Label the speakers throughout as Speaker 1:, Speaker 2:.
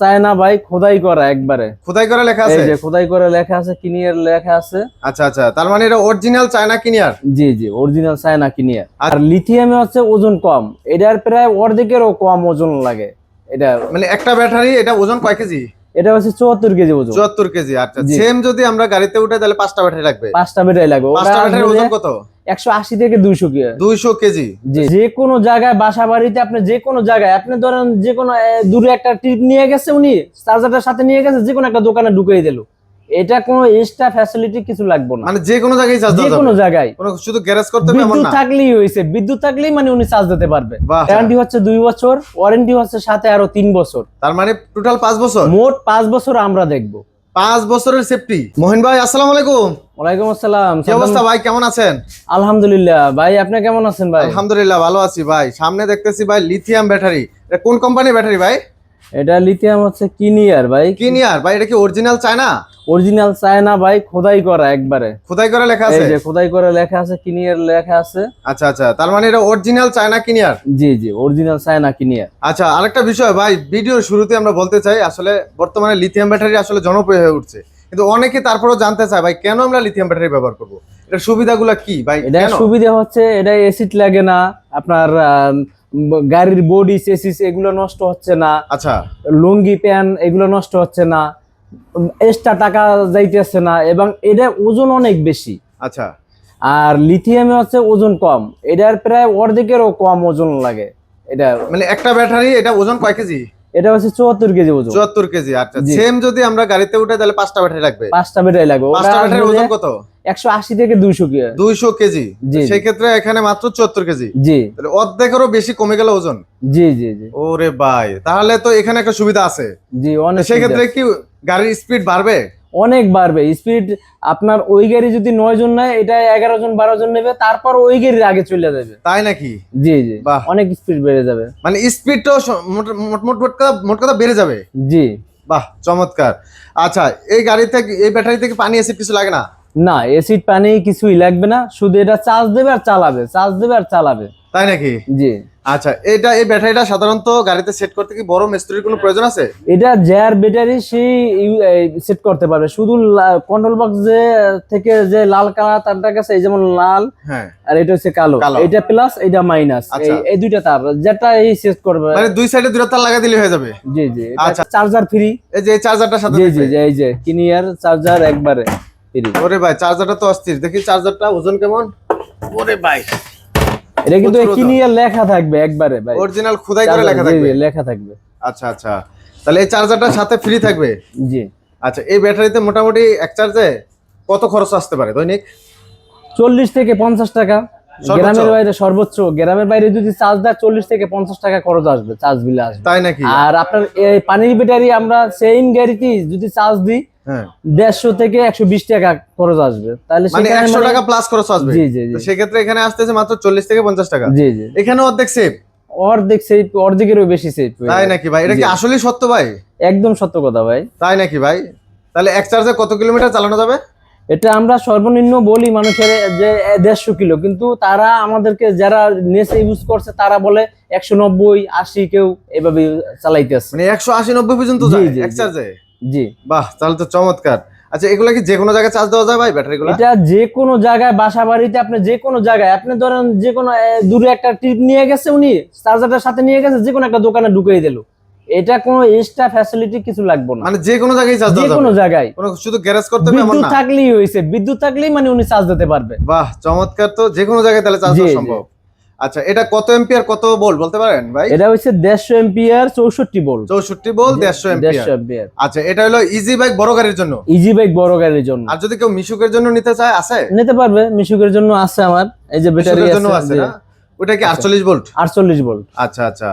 Speaker 1: China ভাই খোদাই করা একবারে।
Speaker 2: খোদাই করে লেখা
Speaker 1: এই
Speaker 2: আছে
Speaker 1: যে খোদাই করে লেখা আছে কিনিয়ার লেখা আছে।
Speaker 2: আচ্ছা আচ্ছা তার মানে এটা অরিজিনাল চায়না কিনিয়ার
Speaker 1: জি জি অরিজিনাল চায়না কিনিয়ার আর। লিথিয়ামে হচ্ছে ওজন কম। এটার প্রায় অর্ধেকেরও কম ওজন লাগে। এটা
Speaker 2: মানে একটা ব্যাটারি এটা ওজন কয় কেজি?
Speaker 1: এটা হচ্ছে চুয়াত্তর কেজি ওজন।
Speaker 2: চুয়াত্তর কেজি আচ্ছা। সেম যদি আমরা গাড়িতে উঠে তাহলে পাঁচটা ব্যাটারি লাগবে।
Speaker 1: পাঁচটা বেটাই লাগবে।
Speaker 2: পাঁচটা ব্যাটারির ওজন কত?
Speaker 1: একশো আশি থেকে দুইশো
Speaker 2: দুইশো কেজি?
Speaker 1: যে কোনো জায়গায় বাসা বাড়িতে আপনি যে কোনো জায়গায় আপনি ধরেন যে কোনো দূরে একটা টিপ নিয়ে গেছে উনি চার্জারটার সাথে নিয়ে গেছে যে কোনো একটা দোকানে ঢুকিয়ে দিল। এটা কোনো এক্সট্রা ফ্যাসিলিটি কিছু লাগবে না।
Speaker 2: মানে যে কোনো জায়গায় চার্জ
Speaker 1: যে কোনো জায়গায়।
Speaker 2: শুধু গ্যারেজ করতে হবে
Speaker 1: বিদ্যুৎ থাকলেই হয়েছে। বিদ্যুৎ থাকলেই মানে উনি চার্জ দিতে পারবে। গ্যারান্টি হচ্ছে দুই বছর ওয়ারেন্টি হচ্ছে সাথে আরও তিন বছর।
Speaker 2: তার মানে টোটাল পাঁচ বছর?
Speaker 1: মোট পাঁচ বছর আমরা দেখব।
Speaker 2: পাঁচ বছরের সেফটি মোহিন ভাই আসসালাম আলাইকুম।
Speaker 1: ওয়ালাইকুম আসসালাম
Speaker 2: কি অবস্থা ভাই কেমন আছেন?
Speaker 1: আলহামদুলিল্লাহ। ভাই আপনি কেমন আছেন ভাই?
Speaker 2: আলহামদুলিল্লাহ ভালো আছি ভাই। সামনে দেখতেছি ভাই লিথিয়াম ব্যাটারি কোন কোম্পানির ব্যাটারি ভাই?
Speaker 1: এটা লিথিয়াম হচ্ছে কিনিয়ার ভাই।
Speaker 2: কিনিয়ার ভাই এটা কি অরিজিনাল চায়না?
Speaker 1: অরিজিনাল চায়না ভাই খোদাই করা একবারে।
Speaker 2: খোদাই করে লেখা আছে?
Speaker 1: এই যে খোদাই করে লেখা আছে কিনিয়ার লেখা আছে।
Speaker 2: আচ্ছা আচ্ছা তার মানে এটা অরিজিনাল চায়না কিনিয়ার
Speaker 1: জি জি অরিজিনাল চায়না কিনিয়ার
Speaker 2: আচ্ছা আরেকটা বিষয় ভাই ভিডিওর শুরুতে আমরা বলতে চাই আসলে বর্তমানে লিথিয়াম ব্যাটারি আসলে জনপ্রিয় হয়ে উঠছে। কিন্তু অনেকে তারপরেও জানতে চায় ভাই কেন আমরা লিথিয়াম ব্যাটারি ব্যবহার করব? এটার সুবিধাগুলো কি ভাই
Speaker 1: এটা সুবিধা হচ্ছে এটা এসিড লাগে না আপনার গাড়ির বডি চেসিস এগুলো নষ্ট হচ্ছে না।
Speaker 2: আচ্ছা।
Speaker 1: লুঙ্গি প্যান এগুলো নষ্ট হচ্ছে না। এক্সট্রা টাকা যাইতেছে না এবং এটা ওজন অনেক বেশি।
Speaker 2: আচ্ছা।
Speaker 1: আর লিথিয়ামে হচ্ছে ওজন কম। এটার প্রায় অর্ধেকেরও কম ওজন লাগে। এটা
Speaker 2: মানে একটা ব্যাটারি এটা ওজন কয় কেজি?
Speaker 1: এটা হচ্ছে চুয়াত্তর কেজি ওজন।
Speaker 2: চুয়াত্তর কেজি আচ্ছা। সেম যদি আমরা গাড়িতে উঠে তাহলে পাঁচটা ব্যাটারি লাগবে?
Speaker 1: পাঁচটা বেটাই লাগবে।
Speaker 2: পাঁচটা ব্যাটারির ওজন কত?
Speaker 1: একশো আশি থেকে দুইশো কি
Speaker 2: দুইশো কেজি।
Speaker 1: জি, জি।
Speaker 2: সেই ক্ষেত্রে এখানে মাত্র চুয়াত্তর কেজি।
Speaker 1: জি।
Speaker 2: তাহলে অর্ধেকেরও বেশি কমে গেল ওজন।
Speaker 1: জি জি জি।
Speaker 2: ওরে ভাই তাহলে তো এখানে একটা সুবিধা আছে।
Speaker 1: জি অনেক
Speaker 2: সেই ক্ষেত্রে কি গাড়ির স্পিড বাড়বে?
Speaker 1: অনেক বাড়বে। স্পিড আপনার ওই গাড়ি যদি নয় জন নেয় এটা এগারো জন বারো জন নেবে তারপর ওই গাড়ির আগে চলে যাবে।
Speaker 2: তাই নাকি?
Speaker 1: জি জি।
Speaker 2: বাহ।
Speaker 1: অনেক স্পিড বেড়ে যাবে।
Speaker 2: মানে স্পিডটাও মোট মোট মোট কথা মোট কথা বেড়ে যাবে।
Speaker 1: জি।
Speaker 2: বাহ চমৎকার। আচ্ছা এই গাড়ি থেকে এই ব্যাটারি থেকে পানি এসে কিছু লাগে না?
Speaker 1: না এসিড পানি কিছুই লাগবে না শুধু এটা চার্জ দেবে আর চালাবে চার্জ দেবে আর চালাবে।
Speaker 2: তাই নাকি?
Speaker 1: জি।
Speaker 2: আচ্ছা এটা এই ব্যাটারিটা সাধারণত গাড়িতে সেট করতে কি বড় মিস্ত্রির কোনো প্রয়োজন আছে?
Speaker 1: এটা যার ব্যাটারি সেই সেট করতে পারবে। শুধু কন্ট্রোল বক্স যে থেকে যে লাল কালার তারটা গেছে এই যেমন লাল
Speaker 2: হ্যাঁ।
Speaker 1: আর এটা হচ্ছে কালো। এটা প্লাস এটা মাইনাস
Speaker 2: আচ্ছা।
Speaker 1: এই দুইটা তার যেটা এই সেট করবে।
Speaker 2: মানে দুই সাইডে দুটো তার লাগা দিলে হয়ে যাবে?
Speaker 1: জি জি।
Speaker 2: আচ্ছা।
Speaker 1: চার্জার ফ্রি
Speaker 2: এই যে চার্জারটার সাথে
Speaker 1: জি জি এই যে কিনিয়ার চার্জার একবারে।
Speaker 2: ওরে ভাই চার্জারটা তো অস্থির। দেখি চার্জারটা ওজন কেমন? ওরে ভাই।
Speaker 1: এটা কিন্তু। লেখা থাকবে একবারে ভাই।
Speaker 2: অরিজিনাল খোদাই করে লেখা থাকবে।
Speaker 1: লেখা থাকবে।
Speaker 2: আচ্ছা আচ্ছা। তাহলে এই চার্জারটার সাথে ফ্রি থাকবে?
Speaker 1: জি।
Speaker 2: আচ্ছা এই ব্যাটারিতে মোটামুটি এক চার্জে কত খরচ আসতে পারে দৈনিক?
Speaker 1: চল্লিশ থেকে পঞ্চাশ টাকা।
Speaker 2: সর্বোচ্চ?
Speaker 1: গ্রামের বাইরে সর্বোচ্চ। গ্রামের বাইরে যদি চার্জ দেয় চল্লিশ থেকে পঞ্চাশ টাকা খরচ আসবে চার্জ বিলে আসবে।
Speaker 2: তাই নাকি?
Speaker 1: আর আপনার এই পানির ব্যাটারি আমরা সেম গাড়িতে যদি চার্জ দিই দেড়শো থেকে একশো বিশ টাকা খরচ আসবে। তাহলে
Speaker 2: মানে একশো
Speaker 1: মানে-
Speaker 2: টাকা প্লাস খরচ আসবে।
Speaker 1: জি জি
Speaker 2: সেক্ষেত্রে এখানে আসতেছে মাত্র চল্লিশ থেকে পঞ্চাশ টাকা।
Speaker 1: জি জি।
Speaker 2: এখানে অর্ধেক সেভ
Speaker 1: অর্ধেক অর্ধেকেরও বেশি
Speaker 2: তাই নাকি ভাই? এটা কি
Speaker 1: জি।
Speaker 2: আসলেই সত্য ভাই?
Speaker 1: একদম সত্য কথা ভাই।
Speaker 2: তাই নাকি ভাই? তাহলে এক চার্জে কত কিলোমিটার চালানো যাবে?
Speaker 1: এটা আমরা সর্বনিম্ন বলি মানুষের যে দেড়শো কিলো। কিন্তু তারা আমাদেরকে যারা নেশে ইউজ করছে তারা বলে একশো নব্বই আশি কেউ এভাবে চালাইতেছে
Speaker 2: মানে একশো আশি নব্বই পর্যন্ত এক চার্জে
Speaker 1: জি।
Speaker 2: বাহ তাহলে তো চমৎকার। আচ্ছা এগুলা কি যে কোনো জায়গায় চার্জ দেওয়া যায় ভাই ব্যাটারি গুলা
Speaker 1: এটা যে কোনো জায়গায় বাসা বাড়িতে আপনি যে কোনো জায়গায় আপনি ধরেন যে কোনো দূরে একটা টিপ নিয়ে গেছে উনি চার্জারটার সাথে নিয়ে গেছে যে কোনো একটা দোকানে ঢুকিয়ে দিল। এটা কোনো এক্সট্রা ফ্যাসিলিটি কিছু লাগবে না।
Speaker 2: মানে যে কোনো জায়গায় চার্জ
Speaker 1: যে কোনো জায়গায়।
Speaker 2: কোনো শুধু গ্যারেজ করতে হবে
Speaker 1: বিদ্যুৎ থাকলেই হয়েছে বিদ্যুৎ থাকলেই মানে উনি চার্জ দিতে পারবে।
Speaker 2: বাহ চমৎকার তো যে কোনো জায়গায় তাহলে চার্জ দেওয়া সম্ভব। আচ্ছা এটা কত এম্পিয়ার কত ভোল্ট বলতে পারেন ভাই?
Speaker 1: এটা হচ্ছে দেড়শো এম্পিয়ার চৌষট্টি ভোল্ট
Speaker 2: চৌষট্টি ভোল্ট দেড়শো এম্পিয়ার
Speaker 1: দেড়শো এম্পিয়ার
Speaker 2: আচ্ছা এটা হলো ইজি বাইক বড় গাড়ির জন্য?
Speaker 1: ইজি বাইক বড় গাড়ির জন্য।
Speaker 2: আর যদি কেউ মিশুকের জন্য নিতে চায় আছে?
Speaker 1: নিতে পারবে মিশুকের জন্য আছে আমার। এই যে ব্যাটারি
Speaker 2: আছে ওটা কি আটচল্লিশ ভোল্ট
Speaker 1: আটচল্লিশ ভোল্ট
Speaker 2: আচ্ছা আচ্ছা।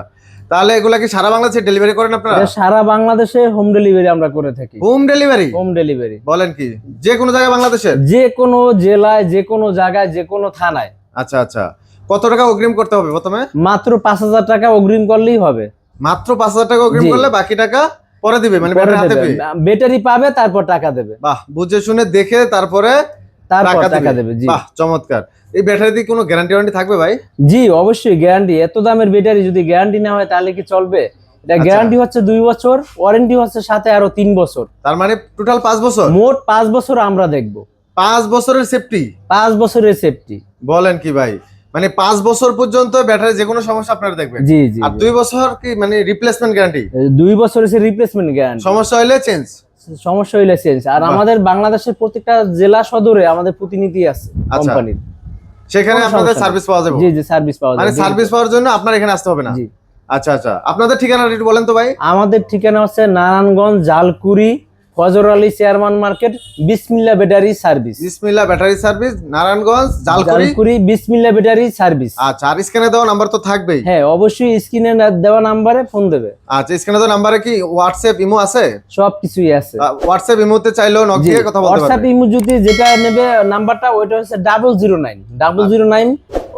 Speaker 2: তাহলে এগুলা কি সারা বাংলাদেশে ডেলিভারি করেন আপনারা?
Speaker 1: সারা বাংলাদেশে হোম ডেলিভারি আমরা করে থাকি।
Speaker 2: হোম ডেলিভারি
Speaker 1: হোম ডেলিভারি
Speaker 2: বলেন কি যে কোনো জায়গায় বাংলাদেশের?
Speaker 1: যে কোনো জেলায় যে কোনো জায়গায় যে কোনো থানায়।
Speaker 2: আচ্ছা আচ্ছা। কত টাকা অগ্রিম করতে হবে প্রথমে?
Speaker 1: মাত্র পাঁচ হাজার টাকা অগ্রিম করলেই হবে।
Speaker 2: মাত্র পাঁচ হাজার টাকা অগ্রিম করলে বাকি টাকা পরে দিবে মানে ব্যাটারি হাতে পেয়ে।
Speaker 1: ব্যাটারি পাবে তারপর টাকা দেবে।
Speaker 2: বাহ বুঝে শুনে দেখে তারপরে
Speaker 1: তারপর
Speaker 2: টাকা দেবে।
Speaker 1: জি।
Speaker 2: বাহ চমৎকার। এই ব্যাটারি দিয়ে কোনো গ্যারান্টি ওয়ারেন্টি থাকবে ভাই?
Speaker 1: জি অবশ্যই গ্যারান্টি এত দামের ব্যাটারি যদি গ্যারান্টি না হয় তাহলে কি চলবে? এটা
Speaker 2: আচ্ছা।
Speaker 1: গ্যারান্টি হচ্ছে দুই বছর ওয়ারেন্টি হচ্ছে সাথে আরও তিন বছর।
Speaker 2: তার মানে টোটাল পাঁচ বছর?
Speaker 1: মোট পাঁচ বছর আমরা দেখব।
Speaker 2: পাঁচ বছরের সেফটি
Speaker 1: পাঁচ বছরের সেফটি
Speaker 2: বলেন কি ভাই? মানে পাঁচ বছর পর্যন্ত ব্যাটারি যে কোনো সমস্যা আপনারা দেখবেন।
Speaker 1: জি জি
Speaker 2: আর দুই বছর কি মানে রিপ্লেসমেন্ট গ্যারান্টি
Speaker 1: দুই বছর হচ্ছে রিপ্লেসমেন্ট গ্যারান্টি
Speaker 2: সমস্যা হলে চেঞ্জ
Speaker 1: সমস্যা হইলে চেঞ্জ আর আমাদের বাংলাদেশের প্রত্যেকটা জেলা সদরে আমাদের প্রতিনিধি আছে
Speaker 2: আচ্ছা।
Speaker 1: কোম্পানির।
Speaker 2: সেখানে আপনাদের সার্ভিস পাওয়া যাবে।
Speaker 1: জি জি সার্ভিস পাওয়া যাবে। মানে
Speaker 2: সার্ভিস পাওয়ার জন্য আপনার এখানে আসতে হবে না?
Speaker 1: জি।
Speaker 2: আচ্ছা আচ্ছা। আপনাদের ঠিকানা একটু বলেন তো ভাই।
Speaker 1: আমাদের ঠিকানা হচ্ছে Narayanganj Jalkuri Fazar Ali chairman market Bismillah battery service.
Speaker 2: Bismillah battery service Narayanganj Jalkuri.
Speaker 1: Bismillah battery service.
Speaker 2: আচ্ছা আর স্ক্যানে দেওয়া নাম্বার তো থাকবেই।
Speaker 1: হ্যাঁ অবশ্যই স্ক্রিনে দেওয়া নাম্বারে ফোন দেবে।
Speaker 2: আচ্ছা স্ক্যানে দেওয়া নাম্বারে কি হোয়াটসঅ্যাপ ইমো আছে?
Speaker 1: সব কিছুই আছে।
Speaker 2: হোয়াটসঅ্যাপ ইমোতে চাইলেও নক দিয়ে কথা বলতে
Speaker 1: হোয়াটসঅ্যাপ ইমো যদি যেটা নেবে নাম্বারটা ওইটা হচ্ছে double zero nine double zero nine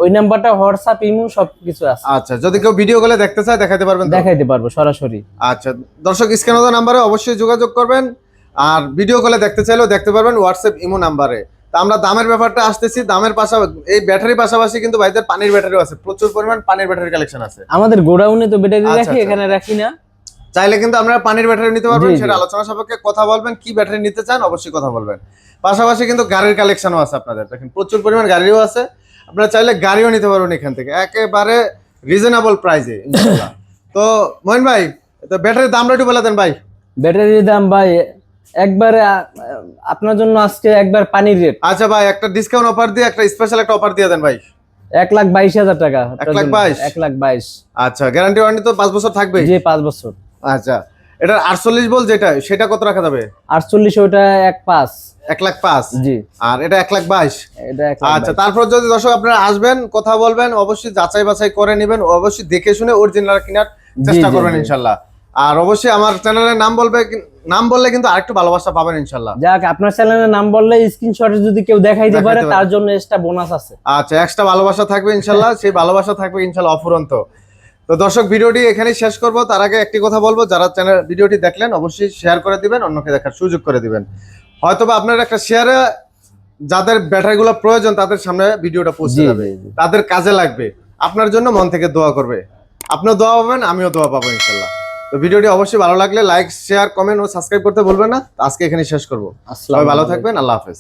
Speaker 1: ওই নাম্বারটা হোয়াটসঅ্যাপ ইমো সব কিছু আছে।
Speaker 2: আচ্ছা যদি কেউ ভিডিও কলে দেখতে চায় দেখাতে পারবেন
Speaker 1: দেখাইতে পারব সরাসরি।
Speaker 2: আচ্ছা দর্শক স্ক্যানে নাম্বারে অবশ্যই যোগাযোগ করবেন। আর ভিডিও কলে দেখতে চাইলেও দেখতে পারবেন হোয়াটসঅ্যাপ ইমো নাম্বারে তা আমরা দামের ব্যাপারটা আসতেছি দামের পাশাপাশি এই ব্যাটারি পাশাপাশি কিন্তু ভাইদের পানির ব্যাটারিও আছে। প্রচুর পরিমাণ পানির ব্যাটারি কালেকশন আছে।
Speaker 1: আমাদের গোডাউনে তো ব্যাটারি
Speaker 2: আচ্ছা,
Speaker 1: রাখি
Speaker 2: আচ্ছা।
Speaker 1: এখানে রাখি না।
Speaker 2: চাইলে কিন্তু আপনারা পানির ব্যাটারি নিতে পারবেন। সেটা আলোচনা সাপেক্ষে কথা বলবেন কি ব্যাটারি নিতে চান অবশ্যই কথা বলবেন। পাশাপাশি কিন্তু গাড়ির কালেকশনও আছে আপনাদের। দেখেন প্রচুর পরিমাণ গাড়িও আছে। আপনারা চাইলে গাড়িও নিতে পারবেন এখান থেকে। একেবারে রিজনেবল প্রাইসে তো মহিন ভাই তো ব্যাটারির দামটা একটু বলে দেন ভাই।
Speaker 1: ব্যাটারির দাম ভাই একবারে আপনার জন্য আজকে একবার পানির রেট
Speaker 2: আচ্ছা ভাই একটা ডিসকাউন্ট অফার দিয়ে একটা স্পেশাল একটা অফার দিয়ে দেন ভাই।
Speaker 1: এক লাখ বাইশ হাজার টাকা
Speaker 2: এক লাখ বাইশ?
Speaker 1: এক লাখ বাইশ।
Speaker 2: আচ্ছা গ্যারান্টি ওয়ারেন্টি তো পাঁচ বছর থাকবে
Speaker 1: যে পাঁচ বছর।
Speaker 2: আচ্ছা এটার আটচল্লিশ বল যেটা সেটা কত রাখা যাবে?
Speaker 1: আটচল্লিশ ওটা এক পাঁচ।
Speaker 2: এক লাখ পাঁচ?
Speaker 1: জি।
Speaker 2: আর এটা এক লাখ বাইশ? আচ্ছা তারপর যদি দর্শক আপনারা আসবেন কথা বলবেন অবশ্যই যাচাই বাছাই করে নেবেন অবশ্যই দেখে শুনে অরিজিনাল কেনার চেষ্টা করবেন ইনশাল্লাহ। আর অবশ্যই আমার চ্যানেলের নাম বলবে নাম বললে কিন্তু আরেকটু ভালোবাসা পাবেন ইনশাল্লাহ
Speaker 1: যাক আপনার চ্যানেলের নাম বললে স্ক্রিনশটে যদি কেউ দেখাইতে পারে। তার জন্য এক্সট্রা বোনাস আছে।
Speaker 2: আচ্ছা এক্সট্রা ভালোবাসা থাকবে ইনশাল্লাহ সেই ভালোবাসা থাকবে ইনশাল্লাহ অফুরন্ত। তো দর্শক ভিডিওটি এখানেই শেষ করব। তার আগে একটি কথা বলব যারা চ্যানেল ভিডিওটি দেখলেন অবশ্যই শেয়ার করে দিবেন অন্যকে দেখার সুযোগ করে দিবেন। হয়তোবা আপনার একটা শেয়ারে যাদের ব্যাটারিগুলো প্রয়োজন তাদের সামনে ভিডিওটা পৌঁছে যাবে। তাদের কাজে লাগবে। আপনার জন্য মন থেকে দোয়া করবে। আপনিও দোয়া পাবেন আমিও দোয়া পাবো ইনশাল্লাহ তো ভিডিওটি অবশ্যই ভালো লাগলে লাইক শেয়ার কমেন্ট ও সাবস্ক্রাইব করতে ভুলবেন না। আজকে এখানে শেষ করব। সবাই ভালো থাকবেন আল্লাহ হাফেজ।